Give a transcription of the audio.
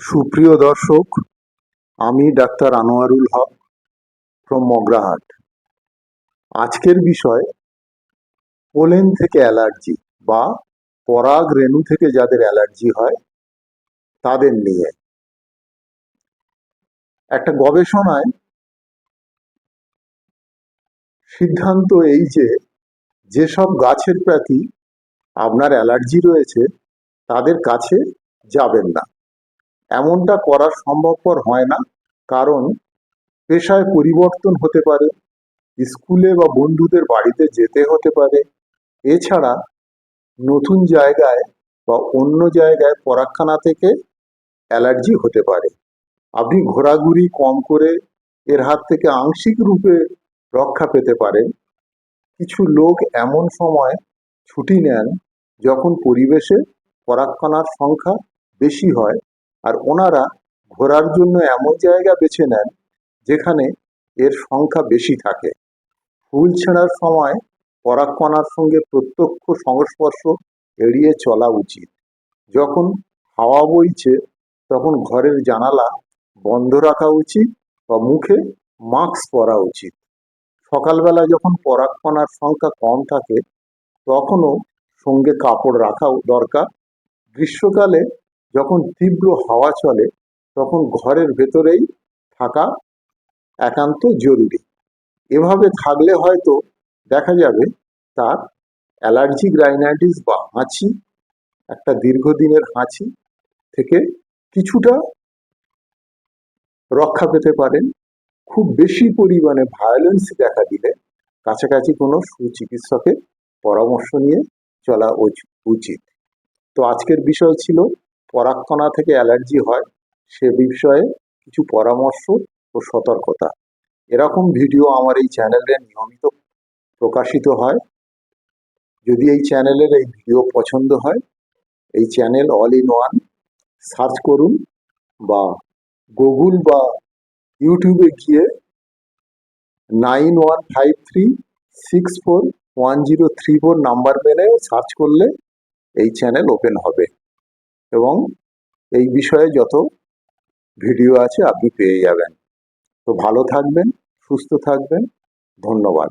সুপ্রিয় দর্শক, আমি ডাক্তার আনোয়ারুল হক ফ্রম মগরাহাট। আজকের বিষয়, পোলেন থেকে অ্যালার্জি বা পরাগ রেণু থেকে যাদের অ্যালার্জি হয়, তাদের নিয়ে। একটা গবেষণায় সিদ্ধান্ত এই যে, যেসব গাছের প্রতি আপনার অ্যালার্জি রয়েছে, তাদের কাছে যাবেন না। এমনটা করা সম্ভবপর হয় না। কারণ পেশায় পরিবর্তন হতে পারে, স্কুলে বা বন্ধুদের বাড়িতে যেতে হতে পারে। এছাড়া নতুন জায়গায় বা অন্য জায়গায় পরাগখানা থেকে অ্যালার্জি হতে পারে। আপনি ঘোরাঘুরি কম করে এর হাত থেকে আংশিক রূপে রক্ষা পেতে পারেন। কিছু লোক এমন সময় ছুটি নেন যখন পরিবেশে পরাগকণার সংখ্যা বেশি হয়। আর ওনারা ঘোরার জন্য এমন জায়গা বেছে নেন যেখানে এর সংখ্যা বেশি থাকে। ফুল ছেঁড়ার সময় পরাগকণার সঙ্গে প্রত্যক্ষ সংস্পর্শ এড়িয়ে চলা উচিত। যখন হাওয়া বইছে, তখন ঘরের জানালা বন্ধ রাখা উচিত বা মুখে মাস্ক পরা উচিত। সকালবেলা যখন পরাগকণার সংখ্যা কম থাকে, তখনও সঙ্গে কাপড় রাখাও দরকার। গ্রীষ্মকালে যখন তীব্র হাওয়া চলে, তখন ঘরের ভেতরেই থাকা একান্ত জরুরি। এভাবে থাকলে হয়তো দেখা যাবে তার অ্যালার্জিক রাইনাইটিস বা হাঁচি, একটা দীর্ঘদিনের হাঁচি থেকে কিছুটা রক্ষা পেতে পারেন। খুব বেশি পরিমাণে ভায়োলেন্স দেখা দিলে কাছাকাছি কোনো সুচিকিৎসকের পরামর্শ নিয়ে চলা উচ- উচিত। তো আজকের বিষয় ছিল পরাগকণা থেকে অ্যালার্জি হয়, সে বিষয়ে কিছু পরামর্শ ও সতর্কতা। এরকম ভিডিও আমার এই চ্যানেলে নিয়মিত প্রকাশিত হয়। যদি এই চ্যানেলের এই ভিডিও পছন্দ হয়, এই channel all in one search করুন বা গুগল বা ইউটিউবে গিয়ে nine one five three six four one zero three four number মেনে সার্চ করলে এই চ্যানেল ওপেন হবে। এবং এই বিষয়ে যত ভিডিও আছে আপনি পেয়ে যাবেন। তো ভালো থাকবেন, সুস্থ থাকবেন। ধন্যবাদ।